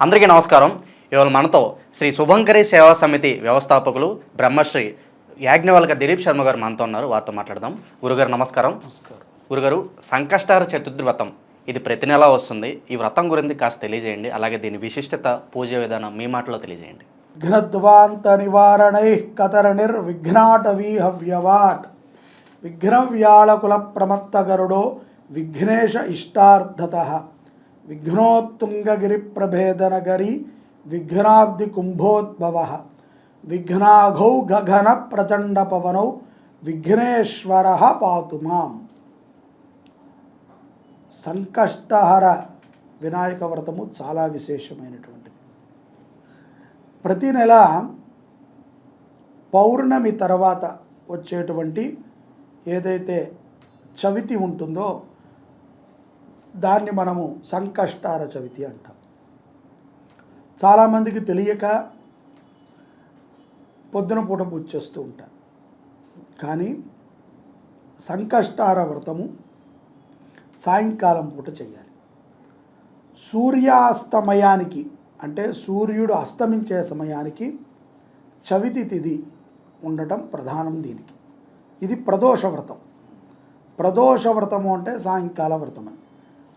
అందరికీ నమస్కారం. ఇవాళ మనతో శ్రీ శుభంకరి సేవా సమితి వ్యవస్థాపకులు బ్రహ్మశ్రీ యాజ్ఞవల్క దిలీప్ శర్మ గారు మనతో ఉన్నారు. వారితో మాట్లాడదాం. గురుగారు నమస్కారం. నమస్కారం. గురుగారు సంకష్టార చతుర్థి వ్రతం ఇది ప్రతి నెలా వస్తుంది. ఈ వ్రతం గురించి కాస్త తెలియజేయండి. అలాగే దీని విశిష్టత పూజ విధానం మీ మాటలో తెలియజేయండి. విఘ్నద్వాంత నివారణై కతరణిర్ విఘ్నాటవీ హవ్యవాట్ విఘ్నవ్యాళకుల ప్రమత్త గరుడో విఘ్నేశ ఇష్టార్థత. విఘ్నోత్తుంగగిరి ప్రభేదనగరి విఘ్నాబ్ది కుంభోద్భవ విఘ్నాఘౌ గగన ప్రచండ పవనౌ విఘ్నేశ్వర పాతు మాం సంకష్టహర వినాయక వ్రతము చాలా విశేషమైనటువంటిది. ప్రతి నెల పౌర్ణమి తర్వాత వచ్చేటువంటి ఏదైతే చవితి ఉంటుందో దాన్ని మనము సంకష్టార చవితి అంటాం. చాలామందికి తెలియక పొద్దున పూట పూజ చేస్తూ ఉంటారు. కానీ సంకష్టార వ్రతము సాయంకాలం పూట చేయాలి. సూర్యాస్తమయానికి అంటే సూర్యుడు అస్తమించే సమయానికి చవితి తిథి ఉండటం ప్రధానం దీనికి. ఇది ప్రదోష వ్రతం ప్రదోష వ్రతము అంటే సాయంకాల వ్రతం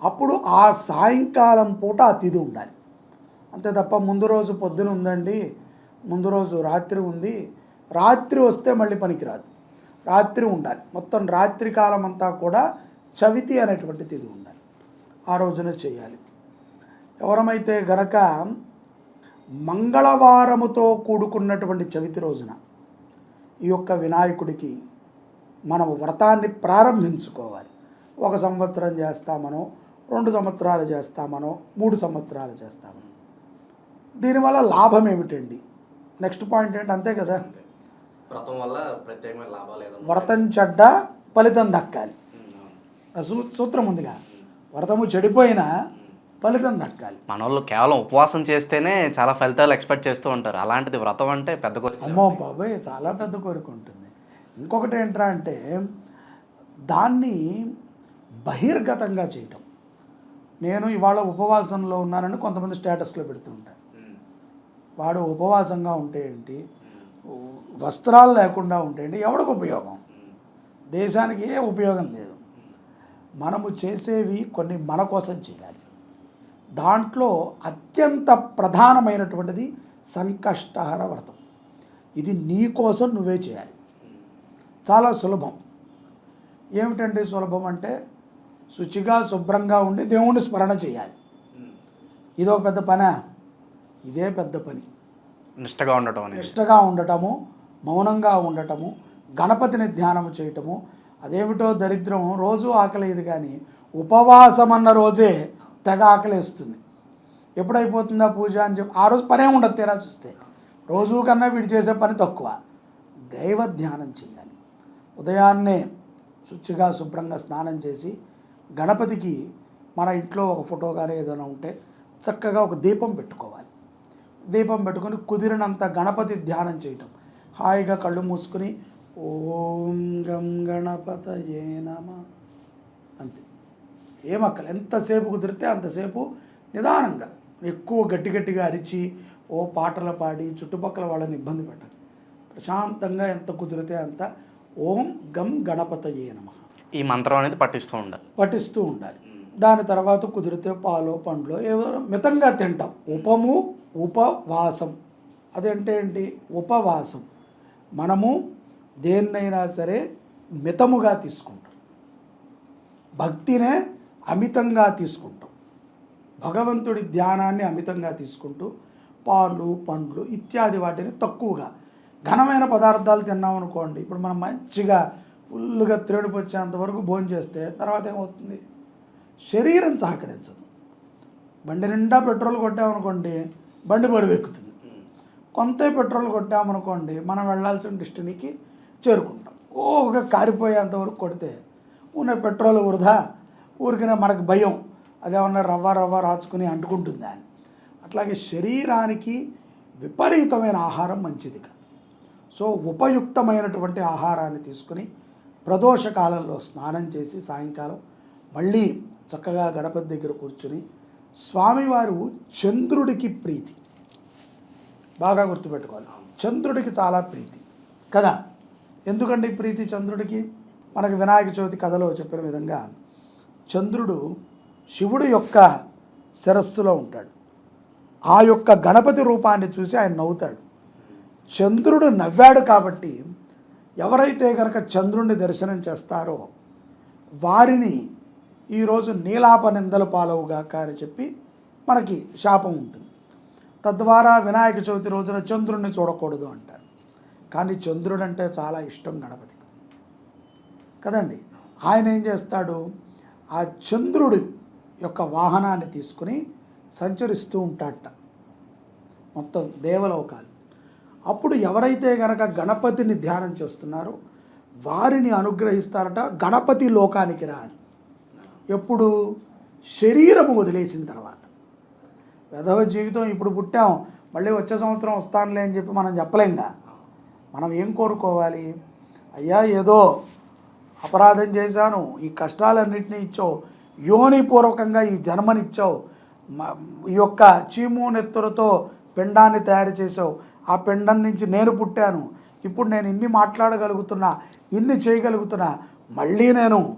అప్పుడు ఆ సాయంకాలం పూట ఆ తిథి ఉండాలి. అంతే తప్ప ముందు రోజు పొద్దున ఉందండి ముందు రోజు రాత్రి ఉంది. రాత్రి వస్తే మళ్ళీ పనికిరాదు రాత్రి ఉండాలి. మొత్తం రాత్రి కాలం అంతా కూడా చవితి అనేటువంటి తిథి ఉండాలి. ఆ రోజున చేయాలి. ఎవరమైతే గనక మంగళవారముతో కూడుకున్నటువంటి చవితి రోజున ఈ యొక్క వినాయకుడికి మనం వ్రతాన్ని ప్రారంభించుకోవాలి. ఒక సంవత్సరం చేస్తామనో రెండు సంవత్సరాలు చేస్తామనో మూడు సంవత్సరాలు చేస్తామనో. దీనివల్ల లాభం ఏమిటండి? నెక్స్ట్ పాయింట్ ఏంటి? అంతే కదా. వ్రతం వల్ల ప్రత్యేకమైన లాభాలు వ్రతం చెడ్డ ఫలితం దక్కాలి. సూత్రం ఉందిగా. వ్రతము చెడిపోయినా ఫలితం దక్కాలి. మన వాళ్ళు కేవలం ఉపవాసం చేస్తేనే చాలా ఫలితాలు ఎక్స్పెక్ట్ చేస్తూ ఉంటారు. అలాంటిది వ్రతం అంటే పెద్ద కోరిక అమ్మో బాబాయ్ చాలా పెద్ద కోరిక ఉంటుంది. ఇంకొకటి ఏంట్రా అంటే దాన్ని బహిర్గతంగా చేయటం. నేను ఇవాళ ఉపవాసంలో ఉన్నానని కొంతమంది స్టేటస్లో పెడుతుంటాను వాడు ఉపవాసంగా ఉంటే ఏంటి? వస్త్రాలు లేకుండా ఉంటే ఏంటి? ఎవడికి ఉపయోగం? దేశానికి ఏ ఉపయోగం లేదు. మనము చేసేవి కొన్ని మన కోసం చేయాలి. దాంట్లో అత్యంత ప్రధానమైనటువంటిది సంకష్టహర వ్రతం. ఇది నీ కోసం నువ్వే చేయాలి. చాలా సులభం. ఏమిటండి సులభం అంటే శుచిగా శుభ్రంగా ఉండి దేవుణ్ణి స్మరణ చేయాలి. ఇదో పెద్ద పనా? ఇదే పెద్ద పని. నిష్టగా ఉండటం నిష్టగా ఉండటము మౌనంగా ఉండటము గణపతిని ధ్యానం చేయటము అదేమిటో దరిద్రం రోజు ఆకలేదు కానీ ఉపవాసం అన్న రోజే తెగ ఆకలేస్తుంది. ఎప్పుడైపోతుందా పూజ అని చెప్పి ఆ రోజు పనే ఉండదు తీరా చూస్తే. రోజు కన్నా వీడు చేసే పని తక్కువ. దైవ ధ్యానం చేయాలి. ఉదయాన్నే శుచిగా శుభ్రంగా స్నానం చేసి గణపతికి మన ఇంట్లో ఒక ఫోటో కానీ ఏదైనా ఉంటే చక్కగా ఒక దీపం పెట్టుకోవాలి. దీపం పెట్టుకొని కుదిరినంత గణపతి ధ్యానం చేయటం. హాయిగా కళ్ళు మూసుకుని ఓం గం గణపతయే నమ అంతే. ఏమక్కలు ఎంతసేపు కుదిరితే అంతసేపు నిదానంగా ఎక్కువ గట్టి గట్టిగా అరిచి ఓ పాటలు పాడి చుట్టుపక్కల వాళ్ళని ఇబ్బంది పెట్టాలి ప్రశాంతంగా ఎంత కుదిరితే అంత ఓం గం గణపతయే నమ. ఈ మంత్రం అనేది పట్టిస్తూ ఉండాలి. పఠిస్తూ ఉండాలి. దాని తర్వాత కుదిరితే పాలు పండ్లు ఏదో మితంగా తింటాం. ఉపము ఉపవాసం. అదంటే ఏంటి? ఉపవాసం. మనము దేన్నైనా సరే మితముగా తీసుకుంటాం. భక్తినే అమితంగా తీసుకుంటాం. భగవంతుడి ధ్యానాన్ని అమితంగా తీసుకుంటూ పాలు పండ్లు ఇత్యాది వాటిని తక్కువగా ఘనమైన పదార్థాలు తిన్నాం అనుకోండి ఇప్పుడు మనం మంచిగా ఫుల్గా త్రేడుపు వచ్చేంత వరకు భోజనం చేస్తే తర్వాత ఏమవుతుంది? శరీరం సహకరించదు. బండి నిండా పెట్రోల్ కొట్టామనుకోండి బండి బరువు ఎక్కుతుంది కొంత పెట్రోల్ కొట్టామనుకోండి మనం వెళ్ళాల్సిన డిస్టినీకి చేరుకుంటాం. ఓగా కారిపోయేంత వరకు కొడితే ఉన్న పెట్రోల్ వృధా ఊరికనే మనకు భయం. అదేమన్నా రవ్వ రవ్వ రాచుకుని అంటుకుంటుందా అని. అట్లాగే శరీరానికి విపరీతమైన ఆహారం మంచిది కాదు. సో ఉపయుక్తమైనటువంటి ఆహారాన్ని తీసుకుని ప్రదోష కాలంలో స్నానం చేసి సాయంకాలం మళ్ళీ చక్కగా గణపతి దగ్గర కూర్చుని స్వామివారు చంద్రుడికి ప్రీతి. బాగా గుర్తుపెట్టుకోవాలి. చంద్రుడికి చాలా ప్రీతి. కదా? ఎందుకండి ప్రీతి చంద్రుడికి? మనకు వినాయక చవితి కథలో చెప్పిన విధంగా చంద్రుడు శివుడు యొక్క శిరస్సులో ఉంటాడు. ఆ యొక్క గణపతి రూపాన్ని చూసి ఆయన నవ్వుతాడు. చంద్రుడు నవ్వాడు కాబట్టి ఎవరైతే కనుక చంద్రుడిని దర్శనం చేస్తారో వారిని ఈరోజు నీలాప నిందలు పాలవుగాక అని చెప్పి మనకి శాపం ఉంటుంది. తద్వారా వినాయక చవితి రోజున చంద్రుణ్ణి చూడకూడదు అంటారు. కానీ చంద్రుడు అంటే చాలా ఇష్టం గణపతి కదండి? ఆయన ఏం చేస్తాడు? ఆ చంద్రుడు యొక్క వాహనాన్ని తీసుకుని సంచరిస్తూ ఉంటాడట. మొత్తం దేవలోకాలు. అప్పుడు ఎవరైతే గనక గణపతిని ధ్యానం చేస్తున్నారో వారిని అనుగ్రహిస్తారట గణపతి లోకానికి రా ఎప్పుడు? శరీరము వదిలేసిన తర్వాత. వెధవ జీవితం ఇప్పుడు పుట్టాం మళ్ళీ వచ్చే సంవత్సరం వస్తానులే అని చెప్పి మనం చెప్పలేంగా మనం ఏం కోరుకోవాలి? అయ్యా ఏదో అపరాధం చేశాను ఈ కష్టాలన్నింటినీ ఇచ్చావు యోనిపూర్వకంగా ఈ జన్మనిచ్చావు ఈ యొక్క చీము నెత్తులతో పిండాన్ని తయారు చేసావు ఆ పిండం నుంచి నేను పుట్టాను. ఇప్పుడు నేను ఇన్ని మాట్లాడగలుగుతున్నా ఇన్ని చేయగలుగుతున్నా మళ్ళీ నేను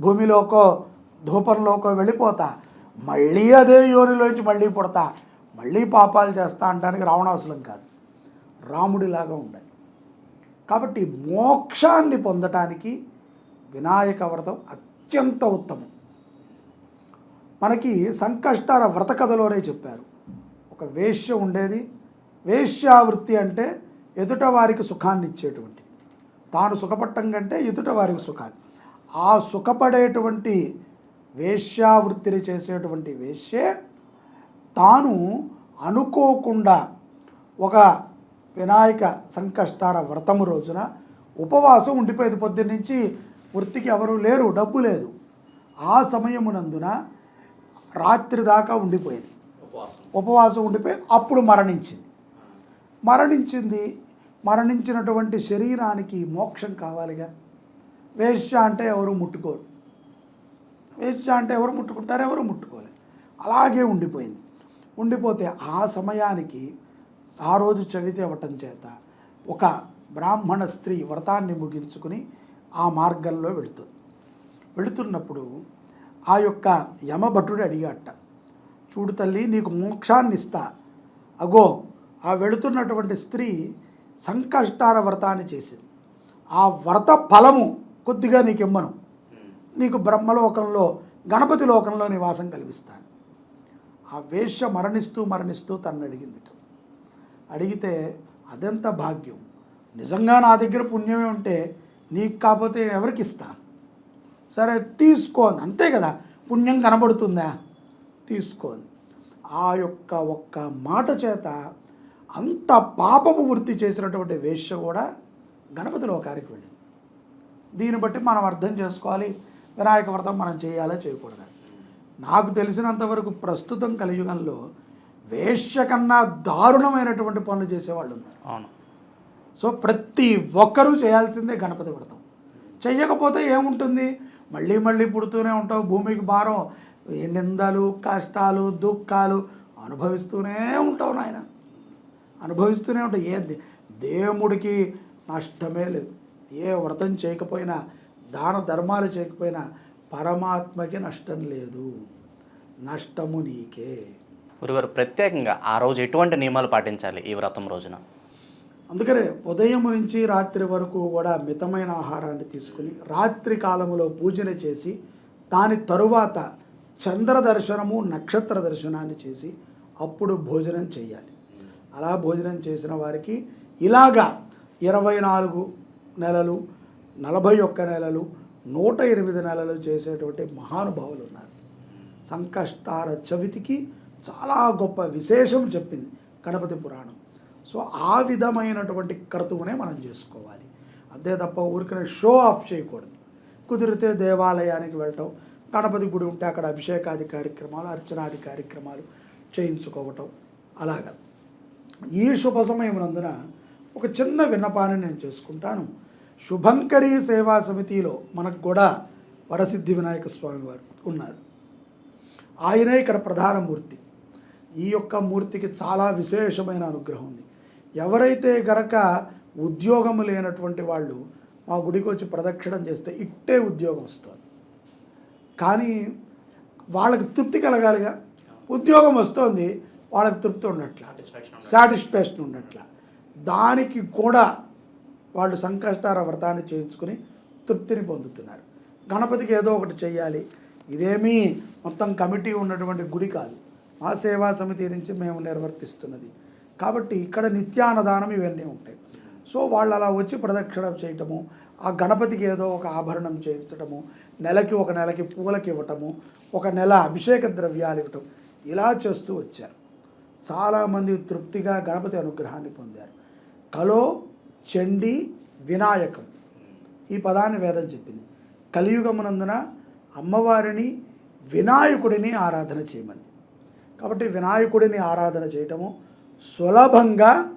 భూమిలోకో ధూపంలోకో వెళ్ళిపోతా. మళ్ళీ అదే యోనిలోంచి మళ్ళీ పుడతా. మళ్ళీ పాపాలు చేస్తా అంటానికి రావణాసులం కాదు. రాముడిలాగా ఉండాలి. కాబట్టి మోక్షాన్ని పొందటానికి వినాయక వ్రతం అత్యంత ఉత్తమం. మనకి సంకష్టాల వ్రత కథలోనే చెప్పారు. ఒక వేశ్య ఉండేది. వేశ్యావృత్తి అంటే ఎదుట వారికి సుఖాన్ని ఇచ్చేటువంటి. తాను సుఖపట్టం కంటే ఎదుట వారికి సుఖాన్ని. ఆ సుఖపడేటువంటి వేశ్యావృత్తిని చేసేటువంటి వేశ్యే తాను అనుకోకుండా ఒక వినాయక సంకష్టార వ్రతము రోజున ఉపవాసం ఉండిపోయేది పొద్దున్నుంచి వృత్తికి ఎవరు లేరు డబ్బు లేదు. ఆ సమయమునందున రాత్రి దాకా ఉండిపోయింది. ఉపవాసం. ఉండిపోయి అప్పుడు మరణించింది. మరణించింది మరణించినటువంటి శరీరానికి మోక్షం కావాలిగా. వేష్య అంటే ఎవరు ముట్టుకోరు. వేష్య అంటే ఎవరు ముట్టుకుంటారు? ఎవరు ముట్టుకోలేదు అలాగే ఉండిపోయింది. ఉండిపోతే ఆ సమయానికి ఆ రోజు చవితి అవ్వటం చేత ఒక బ్రాహ్మణ స్త్రీ వ్రతాన్ని ముగించుకుని ఆ మార్గంలో వెళుతుంది. వెళుతున్నప్పుడు ఆ యొక్క యమభటుడు అడిగాట చూడు తల్లి నీకు మోక్షాన్ని ఇస్తా అగో ఆ వెళుతున్నటువంటి స్త్రీ సంకష్టార వ్రతాన్ని చేసింది. ఆ వ్రత ఫలము కొద్దిగా నీకు ఇమ్మను నీకు బ్రహ్మలోకంలో గణపతి లోకంలో నివాసం కల్పిస్తాను ఆ వేశ్య మరణిస్తూ మరణిస్తూ తన్ను అడిగిందిట. అడిగితే అదెంత భాగ్యం? నిజంగా నా దగ్గర పుణ్యమే ఉంటే నీకు కాకపోతే ఎవరికి ఇస్తా సరే తీసుకోండి అంతే కదా పుణ్యం కనబడుతుందా? తీసుకోండి ఆ యొక్క ఒక్క మాట చేత అంత పాపము వృత్తి చేసినటువంటి వేశ్య కూడా గణపతి లోకానికి వెళ్ళింది దీన్ని బట్టి మనం అర్థం చేసుకోవాలి. వినాయక వ్రతం మనం చేయాలా చేయకూడదా? నాకు తెలిసినంతవరకు ప్రస్తుతం కలియుగంలో వేశ్య కన్నా దారుణమైనటువంటి పనులు చేసేవాళ్ళు ఉన్నారు. అవును. సో ప్రతి ఒక్కరూ చేయాల్సిందే గణపతి వ్రతం. చెయ్యకపోతే ఏముంటుంది? మళ్ళీ మళ్ళీ పుడుతూనే ఉంటావు. భూమికి భారం. నిందలు కష్టాలు దుఃఖాలు అనుభవిస్తూనే ఉంటావు నాయన. అనుభవిస్తూనే ఉంటావు ఏ దేవుడికి నష్టమే లేదు. ఏ వ్రతం చేయకపోయినా దాన ధర్మాలు చేయకపోయినా పరమాత్మకి నష్టం లేదు. నష్టము నీకే. గురుగారు ప్రత్యేకంగా ఆ రోజు ఎటువంటి నియమాలు పాటించాలి ఈ వ్రతం రోజున? అందుకనే ఉదయం నుంచి రాత్రి వరకు కూడా మితమైన ఆహారాన్ని తీసుకుని రాత్రి కాలములో పూజన చేసి దాని తరువాత చంద్ర దర్శనము నక్షత్ర దర్శనాన్ని చేసి అప్పుడు భోజనం చేయాలి. అలా భోజనం చేసిన వారికి ఇలాగా ఇరవై నాలుగు నెలలు నలభై ఒక్క నెలలు నూట ఎనిమిది నెలలు చేసేటువంటి మహానుభావులు ఉన్నారు. సంకష్టార చవితికి చాలా గొప్ప విశేషం చెప్పింది గణపతి పురాణం. సో ఆ విధమైనటువంటి క్రతువునే మనం చేసుకోవాలి. అంతే తప్ప ఊరికనే షో ఆఫ్ చేయకూడదు. కుదిరితే దేవాలయానికి వెళ్ళటం గణపతి గుడి ఉంటే అక్కడ అభిషేకాది కార్యక్రమాలు అర్చనాది కార్యక్రమాలు చేయించుకోవటం అలాగా. ఈ శుభ సమయమునందున ఒక చిన్న విన్నపాన్ని నేను చేసుకుంటాను. శుభంకరి సేవా సమితిలో మనకు కూడా వరసిద్ధి వినాయక స్వామి వారు ఉన్నారు. ఆయనే ఇక్కడ ప్రధాన మూర్తి. ఈ యొక్క మూర్తికి చాలా విశేషమైన అనుగ్రహం ఉంది. ఎవరైతే గనక ఉద్యోగం లేనటువంటి వాళ్ళు మా గుడికి వచ్చి ప్రదక్షిణం చేస్తే ఇట్టే ఉద్యోగం వస్తుంది. కానీ వాళ్ళకి తృప్తి కలగాలిగా. ఉద్యోగం వస్తుంది. వాళ్ళకి తృప్తి ఉండట్ల. సాటిస్ఫాక్షన్ ఉండట్ల. దానికి కూడా వాళ్ళు సంకష్టార వ్రతాన్ని చేయించుకుని తృప్తిని పొందుతున్నారు. గణపతికి ఏదో ఒకటి చెయ్యాలి. ఇదేమీ మొత్తం కమిటీ ఉన్నటువంటి గుడి కాదు. మా సేవా సమితి నుంచి మేము నిర్వర్తిస్తున్నది. కాబట్టి ఇక్కడ నిత్యాన్నదానం ఇవన్నీ ఉంటాయి. సో వాళ్ళు అలా వచ్చి ప్రదక్షిణ చేయటము ఆ గణపతికి ఏదో ఒక ఆభరణం చేయించటము నెలకి ఒక నెలకి పూలకి ఇవ్వటము ఒక నెల అభిషేక ద్రవ్యాలు ఇవ్వటం ఇలా చేస్తూ వచ్చారు. చాలామంది తృప్తిగా గణపతి అనుగ్రహాన్ని పొందారు. కలో చండి వినాయకం. ఈ పదాన్ని వేదం చెప్పింది. కలియుగమునందున అమ్మవారిని వినాయకుడిని ఆరాధన చేయమని కాబట్టి వినాయకుడిని ఆరాధన చేయటము సులభంగా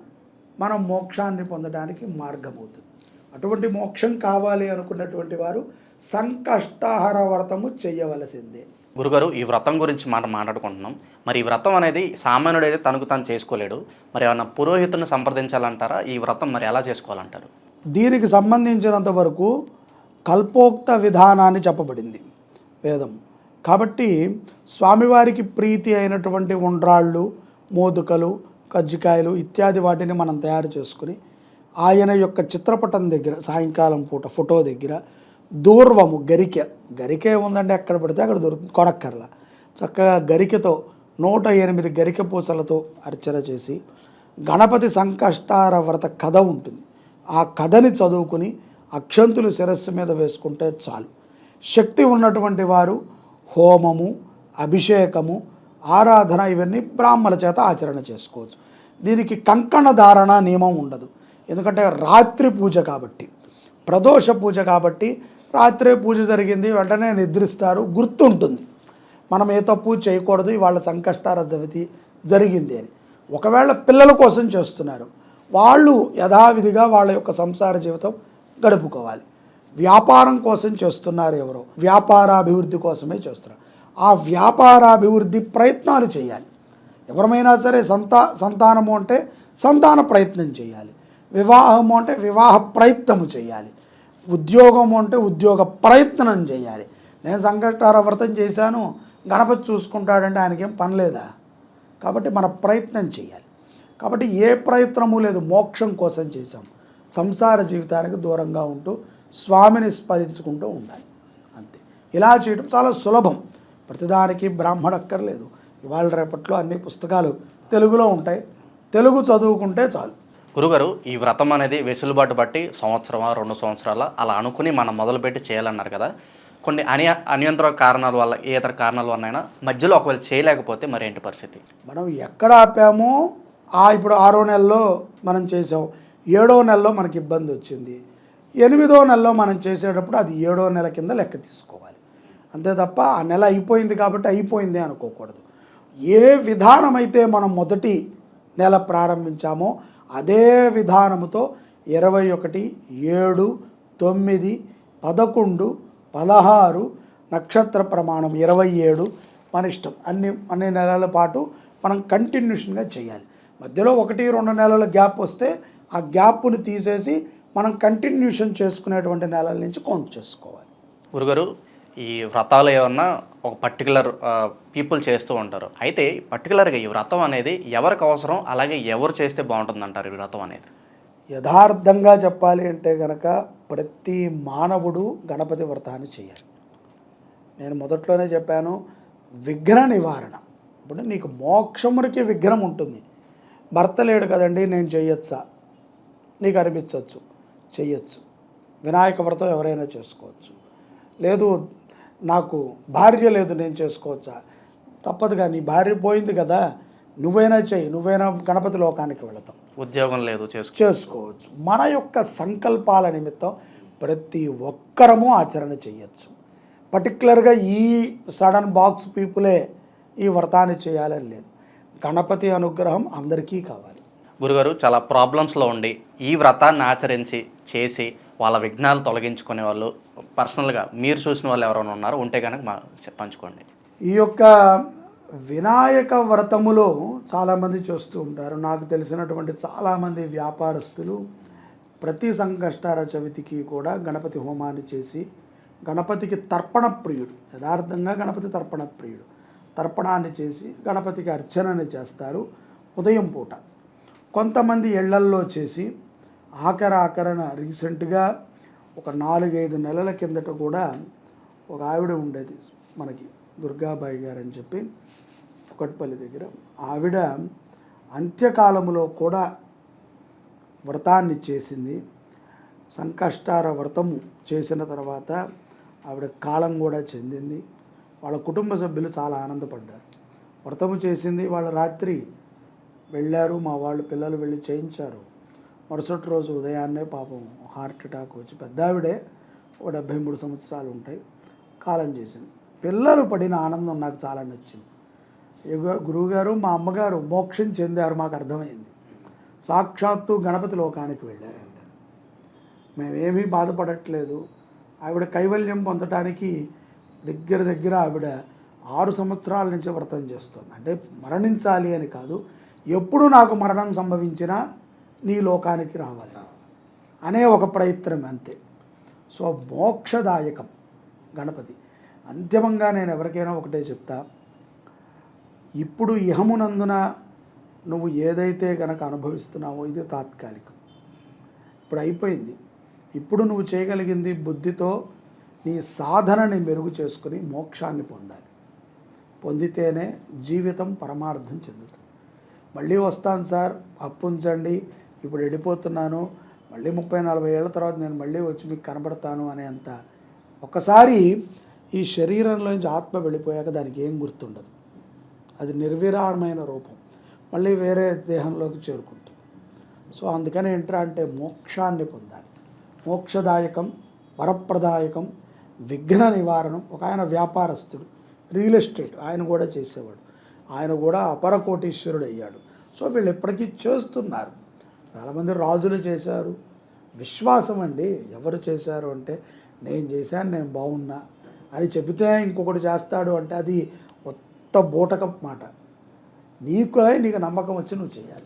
మనం మోక్షాన్ని పొందడానికి మార్గమవుతుంది. అటువంటి మోక్షం కావాలి అనుకున్నటువంటి వారు సంకష్టహర వ్రతము చేయవలసిందే. గురుగారు ఈ వ్రతం గురించి మనం మాట్లాడుకుంటున్నాం. మరి ఈ వ్రతం అనేది సామాన్యుడు అయితే తనకు తాను చేసుకోలేడు. మరి ఏమన్నా పురోహితుని సంప్రదించాలంటారా? ఈ వ్రతం మరి ఎలా చేసుకోవాలంటారు? దీనికి సంబంధించినంత వరకు కల్పోక్త విధానాన్ని చెప్పబడింది వేదం. కాబట్టి స్వామివారికి ప్రీతి అయినటువంటి ఉండ్రాళ్ళు మోదుకలు కజ్జికాయలు ఇత్యాది వాటిని మనం తయారు చేసుకుని ఆయన యొక్క చిత్రపటం దగ్గర సాయంకాలం పూట ఫోటో దగ్గర దూర్వము గరికె. గరికె ఉందంటే ఎక్కడ పడితే అక్కడ దొరుకుతుంది. కొనక్కర్లా. చక్కగా గరికెతో నూట ఎనిమిది గరిక పూసలతో అర్చన చేసి గణపతి సంకష్టార వ్రత కథ ఉంటుంది. ఆ కథని చదువుకుని అక్షంతులు శిరస్సు మీద వేసుకుంటే చాలు. శక్తి ఉన్నటువంటి వారు హోమము అభిషేకము ఆరాధన ఇవన్నీ బ్రాహ్మల చేత ఆచరణ చేసుకోవచ్చు. దీనికి కంకణ ధారణ నియమం ఉండదు. ఎందుకంటే రాత్రి పూజ కాబట్టి ప్రదోష పూజ కాబట్టి రాత్రే పూజ జరిగింది వెంటనే నిద్రిస్తారు గుర్తుంటుంది. మనం ఏ తప్పు చేయకూడదు వాళ్ళ సంకష్టార దవితి జరిగింది అని. ఒకవేళ పిల్లల కోసం చేస్తున్నారు వాళ్ళు యథావిధిగా వాళ్ళ యొక్క సంసార జీవితం గడుపుకోవాలి. వ్యాపారం కోసం చేస్తున్నారు ఎవరో వ్యాపారాభివృద్ధి కోసమే చేస్తున్నారు. ఆ వ్యాపారాభివృద్ధి ప్రయత్నాలు చేయాలి. ఎవరమైనా సరే సంతా సంతానము అంటే సంతాన ప్రయత్నం చేయాలి. వివాహము అంటే వివాహ ప్రయత్నము చేయాలి. ఉద్యోగం అంటే ఉద్యోగ ప్రయత్నం చేయాలి. నేను సంకష్టార వ్రతం చేశాను గణపతి చూసుకుంటాడంటే ఆయనకేం పని లేదా? కాబట్టి మన ప్రయత్నం చేయాలి. కాబట్టి ఏ ప్రయత్నము లేదు మోక్షం కోసం చేశాం. సంసార జీవితానికి దూరంగా ఉంటూ స్వామిని స్మరించుకుంటూ ఉండాలి. అంతే. ఇలా చేయడం చాలా సులభం. ప్రతిదానికి బ్రాహ్మణక్కర్లేదు. ఇవాళ రేపట్లో అన్ని పుస్తకాలు తెలుగులో ఉంటాయి. తెలుగు చదువుకుంటే చాలు. గురుగారు ఈ వ్రతం అనేది వెసులుబాటు బట్టి సంవత్సరమా రెండు సంవత్సరాల? అలా అనుకుని మనం మొదలుపెట్టి చేయాలన్నారు కదా. కొన్ని అని అనియంత్ర కారణాల వల్ల ఏ ఇతర కారణాల వల్లైనా మధ్యలో ఒకవేళ చేయలేకపోతే మరి ఏంటి పరిస్థితి? మనం ఎక్కడ ఆపామో ఆ ఇప్పుడు ఆరో నెలలో మనం చేసాం. ఏడో నెలలో మనకి ఇబ్బంది వచ్చింది. ఎనిమిదో నెలలో మనం చేసేటప్పుడు అది ఏడో నెల కింద లెక్క తీసుకోవాలి. అంతే తప్ప ఆ నెల అయిపోయింది కాబట్టి అయిపోయింది అనుకోకూడదు. ఏ విధానమైతే మనం మొదటి నెల ప్రారంభించామో అదే విధానముతో ఇరవై ఒకటి ఏడు తొమ్మిది పదకొండు పదహారు నక్షత్ర ప్రమాణం ఇరవై ఏడు మన ఇష్టం. అన్ని అన్ని నెలల పాటు మనం కంటిన్యూషన్గా చేయాలి. మధ్యలో ఒకటి రెండు నెలల గ్యాప్ వస్తే ఆ గ్యాప్ను తీసేసి మనం కంటిన్యూషన్ చేసుకునేటువంటి నెలల నుంచి కౌంట్ చేసుకోవాలి. గురుగారు ఈ వ్రతాలు ఏమన్నా ఒక పర్టికులర్ పీపుల్ చేస్తూ ఉంటారు. అయితే పర్టికులర్గా ఈ వ్రతం అనేది ఎవరికి అవసరం? అలాగే ఎవరు చేస్తే బాగుంటుంది అంటారు ఈ వ్రతం అనేది? యథార్థంగా చెప్పాలి అంటే కనుక ప్రతి మానవుడు గణపతి వ్రతాన్ని చేయాలి. నేను మొదట్లోనే చెప్పాను విఘ్న నివారణ. ఇప్పుడు నీకు మోక్షముడికి విఘ్నం ఉంటుంది. భర్త లేడు కదండి నేను చేయొచ్చా? నీకు అనిపించవచ్చు చెయ్యొచ్చు వినాయక వ్రతం ఎవరైనా చేసుకోవచ్చు. లేదు నాకు భార్య లేదు నేను చేసుకోవచ్చా? తప్పదుగా నీ భార్య పోయింది కదా నువ్వైనా చెయ్యి నువ్వైనా గణపతి లోకానికి వెళతావు. ఉద్యోగం లేదు చేసుకో. చేసుకోవచ్చు. మన యొక్క సంకల్పాల నిమిత్తం ప్రతి ఒక్కరము ఆచరణ చేయొచ్చు పర్టికులర్గా ఈ సడన్ బాక్స్ పీపులే ఈ వ్రతాన్ని చేయాలని లేదు. గణపతి అనుగ్రహం అందరికీ కావాలి. గురుగారు చాలా ప్రాబ్లమ్స్లో ఉండి ఈ వ్రతాన్ని ఆచరించి చేసి వాళ్ళ విఘ్నాలు తొలగించుకునే వాళ్ళు పర్సనల్గా మీరు చూసిన వాళ్ళు ఎవరైనా ఉన్నారో? ఉంటే కనుక మా పంచుకోండి. ఈ యొక్క వినాయక వ్రతములో చాలామంది చేస్తూ ఉంటారు. నాకు తెలిసినటువంటి చాలామంది వ్యాపారస్తులు ప్రతి సంకష్టార చవితికి కూడా గణపతి హోమాన్ని చేసి గణపతికి తర్పణ ప్రియుడు యథార్థంగా గణపతి తర్పణ ప్రియుడు తర్పణాన్ని చేసి గణపతికి అర్చనని చేస్తారు ఉదయం పూట. కొంతమంది ఇళ్ళల్లో చేసి ఆఖర ఆఖరణ రీసెంట్గా ఒక నాలుగైదు నెలల కిందట కూడా ఒక ఆవిడ ఉండేది మనకి దుర్గాబాయి గారు అని చెప్పి కుకట్పల్లి దగ్గర. ఆవిడ అంత్యకాలములో కూడా వ్రతాన్ని చేసింది. సంకష్టార వ్రతము చేసిన తర్వాత ఆవిడ కాలం కూడా చెందింది. వాళ్ళ కుటుంబ సభ్యులు చాలా ఆనందపడ్డారు. వ్రతము చేసింది. వాళ్ళ రాత్రి వెళ్ళారు. మా వాళ్ళు పిల్లలు వెళ్ళి చేయించారు. మరుసటి రోజు ఉదయాన్నే పాపం హార్ట్ అటాక్ వచ్చి పెద్ద ఆవిడే ఒక డెబ్భై మూడు సంవత్సరాలు ఉంటాయి. కాలం చేసింది. పిల్లలు పడిన ఆనందం నాకు చాలా నచ్చింది. గురువుగారు మా అమ్మగారు మోక్షం చెందారు మాకు అర్థమైంది. సాక్షాత్తు గణపతి లోకానికి వెళ్ళారంట. మేమేమీ బాధపడట్లేదు. ఆవిడ కైవల్యం పొందటానికి దగ్గర దగ్గర ఆవిడ ఆరు సంవత్సరాల నుంచి వ్రతం చేస్తుంది. అంటే మరణించాలి అని కాదు. ఎప్పుడు నాకు మరణం సంభవించినా నీ లోకానికి రావాలి. అనే ఒక ప్రయత్నం అంతే. సో మోక్షదాయకం గణపతి. అంతిమంగా నేను ఎవరికైనా ఒకటే చెప్తా. ఇప్పుడు ఇహమునందున నువ్వు ఏదైతే గనక అనుభవిస్తున్నావో ఇది తాత్కాలికం. ఇప్పుడు అయిపోయింది. ఇప్పుడు నువ్వు చేయగలిగింది బుద్ధితో నీ సాధనని మెరుగు చేసుకుని మోక్షాన్ని పొందాలి. పొందితేనే జీవితం పరమార్థం చెందుతుంది. మళ్ళీ వస్తాను సార్ అప్పుంచండి ఇప్పుడు వెళ్ళిపోతున్నాను. మళ్ళీ ముప్పై నలభై ఏళ్ళ తర్వాత నేను మళ్ళీ వచ్చి మీకు కనబడతాను అనే అంత ఒకసారి ఈ శరీరంలోంచి ఆత్మ వెళ్ళిపోయాక దానికి ఏం గుర్తుండదు. అది నిర్విరామైన రూపం. మళ్ళీ వేరే దేహంలోకి చేరుకుంటుంది. సో అందుకని ఏంట్రా అంటే మోక్షాన్ని పొందాలి. మోక్షదాయకం వరప్రదాయకం విఘ్న నివారణం. ఒక ఆయన వ్యాపారస్తుడు రియల్ ఎస్టేట్ ఆయన కూడా చేసేవాడు. ఆయన కూడా అపర కోటీశ్వరుడు అయ్యాడు. సో వీళ్ళు ఎప్పటికీ చేస్తున్నారు. చాలామంది రాజులు చేశారు. విశ్వాసం అండి. ఎవరు చేశారు అంటే నేను చేశాను నేను బాగున్నా అని చెబితే ఇంకొకటి చేస్తాడు అంటే అది కొత్త బూటక మాట. నీకు నీకు నమ్మకం వచ్చి నువ్వు చేయాలి.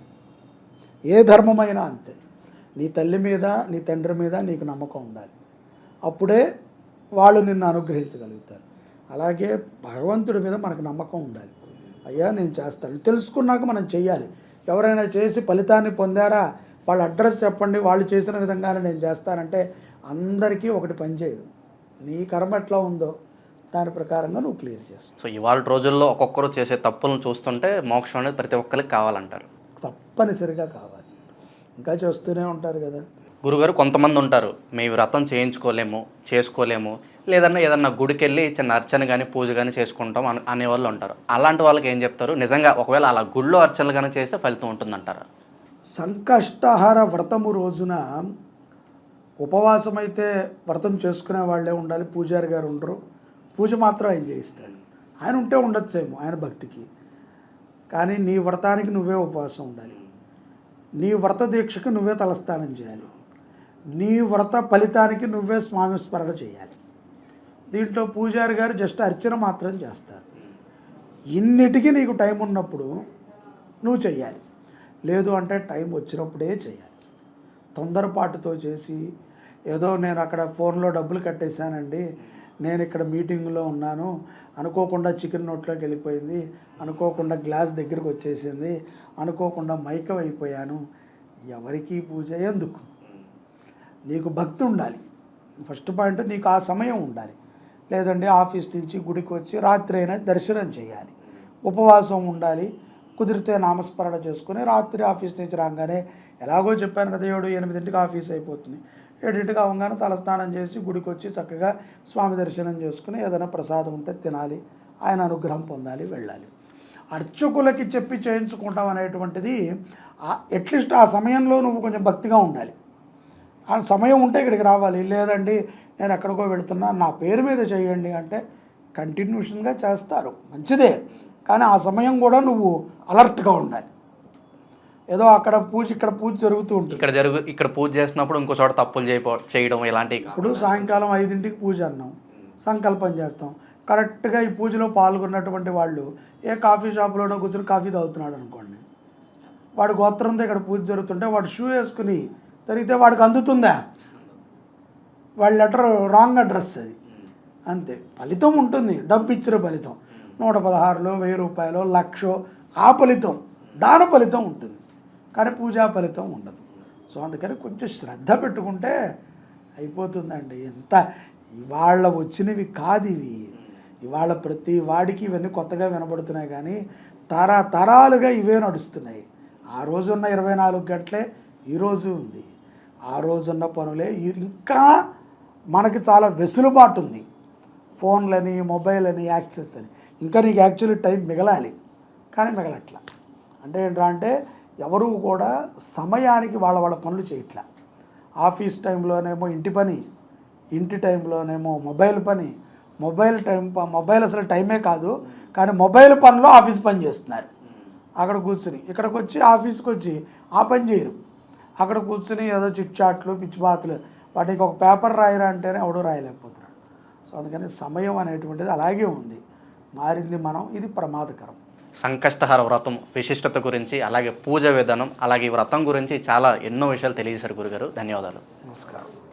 ఏ ధర్మమైనా అంతే. నీ తల్లి మీద నీ తండ్రి మీద నీకు నమ్మకం ఉండాలి. అప్పుడే వాళ్ళు నిన్ను అనుగ్రహించగలుగుతారు. అలాగే భగవంతుడి మీద మనకు నమ్మకం ఉండాలి. అయ్యా నేను చేస్తాను. తెలుసుకున్నాక మనం చెయ్యాలి. ఎవరైనా చేసి ఫలితాన్ని పొందారా? వాళ్ళ అడ్రస్ చెప్పండి వాళ్ళు చేసిన విధంగానే నేను చేస్తానంటే అందరికీ ఒకటి పని చేయదు. నీ కర్మ ఎట్లా ఉందో దాని ప్రకారంగా నువ్వు క్లియర్ చేస్తావు. సో ఇవాళ రోజుల్లో ఒక్కొక్కరు చేసే తప్పులను చూస్తుంటే మోక్షం అనేది ప్రతి ఒక్కరికి కావాలంటారు. తప్పనిసరిగా కావాలి. ఇంకా చేస్తూనే ఉంటారు కదా. గురుగారు కొంతమంది ఉంటారు మీ వ్రతం చేయించుకోలేము చేసుకోలేము లేదన్నా ఏదన్నా గుడికి వెళ్ళి చిన్న అర్చన కానీ పూజ కానీ చేసుకుంటాం అనే అనేవాళ్ళు ఉంటారు. అలాంటి వాళ్ళకి ఏం చెప్తారు? నిజంగా ఒకవేళ అలా గుళ్ళో అర్చనలు కానీ చేస్తే ఫలితం ఉంటుందంటారు? సంకష్టహార వ్రతము రోజున ఉపవాసం అయితే వ్రతం చేసుకునే వాళ్ళే ఉండాలి. పూజారి గారు ఉండరు. పూజ మాత్రం ఆయన చేయిస్తాడు. ఆయన ఉంటే ఉండొచ్చేమో ఆయన భక్తికి. కానీ నీ వ్రతానికి నువ్వే ఉపవాసం ఉండాలి. నీ వ్రత దీక్షకు నువ్వే తలస్నానం చేయాలి. నీ వ్రత ఫలితానికి నువ్వే స్వామి స్మరణ చేయాలి. దీంట్లో పూజారి గారు జస్ట్ అర్చన మాత్రం చేస్తారు. ఇన్నిటికీ నీకు టైం ఉన్నప్పుడు నువ్వు చెయ్యాలి. లేదు అంటే టైం వచ్చినప్పుడే చేయాలి తొందరపాటుతో చేసి ఏదో నేను అక్కడ ఫోన్లో డబ్బులు కట్టేశానండి నేను ఇక్కడ మీటింగ్లో ఉన్నాను అనుకోకుండా చికెన్ నోట్లోకి వెళ్ళిపోయింది అనుకోకుండా గ్లాస్ దగ్గరికి వచ్చేసింది అనుకోకుండా మైకం అయిపోయాను. ఎవరికి పూజ ఎందుకు? నీకు భక్తి ఉండాలి. ఫస్ట్ పాయింట్ నీకు ఆ సమయం ఉండాలి. లేదంటే ఆఫీస్ నుంచి గుడికి వచ్చి రాత్రి అయినా దర్శనం చేయాలి. ఉపవాసం ఉండాలి. కుదిరితే నామస్మరణ చేసుకుని రాత్రి ఆఫీస్ నుంచి రాగానే ఎలాగో చెప్పాను కదా ఏడు ఎనిమిదింటికి ఆఫీస్ అయిపోతుంది. ఏడింటికి అవగానే తలస్నానం చేసి గుడికి వచ్చి చక్కగా స్వామి దర్శనం చేసుకుని ఏదైనా ప్రసాదం ఉంటే తినాలి. ఆయన అనుగ్రహం పొందాలి వెళ్ళాలి. అర్చకులకి చెప్పి చేయించుకుంటాం అనేటువంటిది అట్లీస్ట్ ఆ సమయంలో నువ్వు కొంచెం భక్తిగా ఉండాలి. ఆ సమయం ఉంటే ఇక్కడికి రావాలి. లేదండి నేను ఎక్కడికో వెళుతున్నా నా పేరు మీద చేయండి అంటే కంటిన్యూషన్గా చేస్తారు. మంచిదే. కానీ ఆ సమయం కూడా నువ్వు అలర్ట్గా ఉండాలి. ఏదో అక్కడ పూజ ఇక్కడ పూజ జరుగుతూ ఉంటుంది. ఇక్కడ జరుగు ఇక్కడ పూజ చేసినప్పుడు ఇంకో చోట తప్పులు చేయపో చేయడం ఇలాంటివి ఇప్పుడు సాయంకాలం ఐదింటికి పూజ అన్నాం. సంకల్పం చేస్తాం. కరెక్ట్గా ఈ పూజలో పాల్గొన్నటువంటి వాళ్ళు ఏ కాఫీ షాప్లోనో కూర్చొని కాఫీ తాగుతున్నాడు అనుకోండి. వాడు గోత్రంతో ఇక్కడ పూజ జరుగుతుంటే వాడు షూ వేసుకుని తిరిగితే వాడికి అందుతుందా? వాళ్ళ లెటర్ రాంగ్ అడ్రస్ అది. అంతే. ఫలితం ఉంటుంది. డబ్బు ఇచ్చిన ఫలితం. నూట పదహారులో వెయ్యి రూపాయలు లక్షో ఆ ఫలితం. దాన ఫలితం ఉంటుంది. కానీ పూజా ఫలితం ఉండదు. సో అందుకని కొంచెం శ్రద్ధ పెట్టుకుంటే అయిపోతుందండి. ఎంత ఇవాళ వచ్చినవి కాదు ఇవి. ఇవాళ ప్రతి వాడికి ఇవన్నీ కొత్తగా వినబడుతున్నాయి కానీ తరతరాలుగా ఇవే నడుస్తున్నాయి. ఆ రోజున్న ఇరవై నాలుగు గంటలే ఈరోజు ఉంది. ఆ రోజున్న పనులే ఇంకా మనకి చాలా వెసులుబాటు ఉంది. ఫోన్లని మొబైల్ అని యాక్సెస్ అని. ఇంకా నీకు యాక్చువల్లీ టైం మిగలాలి. కానీ మిగలట్లా. అంటే ఏంటంటే అంటే ఎవరు కూడా సమయానికి వాళ్ళ వాళ్ళ పనులు చేయట్లా. ఆఫీస్ టైంలోనేమో ఇంటి పని ఇంటి టైంలోనేమో మొబైల్ పని. మొబైల్ టైం మొబైల్ అసలు టైమే కాదు. కానీ మొబైల్ పనిలో ఆఫీస్ పని చేస్తున్నారు. అక్కడ కూర్చుని. ఇక్కడికి వచ్చి ఆఫీస్కి వచ్చి ఆ పని చేయరు. అక్కడ కూర్చుని ఏదో చిట్ చాట్లు పిచ్చిబాతులు వాటికి ఒక పేపర్ రాయరా అంటేనే ఎవడో రాయలేకపోతున్నాడు. సో అందుకని సమయం అనేటువంటిది అలాగే ఉంది. మారింది మనం ఇది ప్రమాదకరం. సంకష్టహర వ్రతం విశిష్టత గురించి అలాగే పూజ విధానం అలాగే ఈ వ్రతం గురించి చాలా ఎన్నో విషయాలు తెలియజేశారు గురుగారు. ధన్యవాదాలు. నమస్కారం.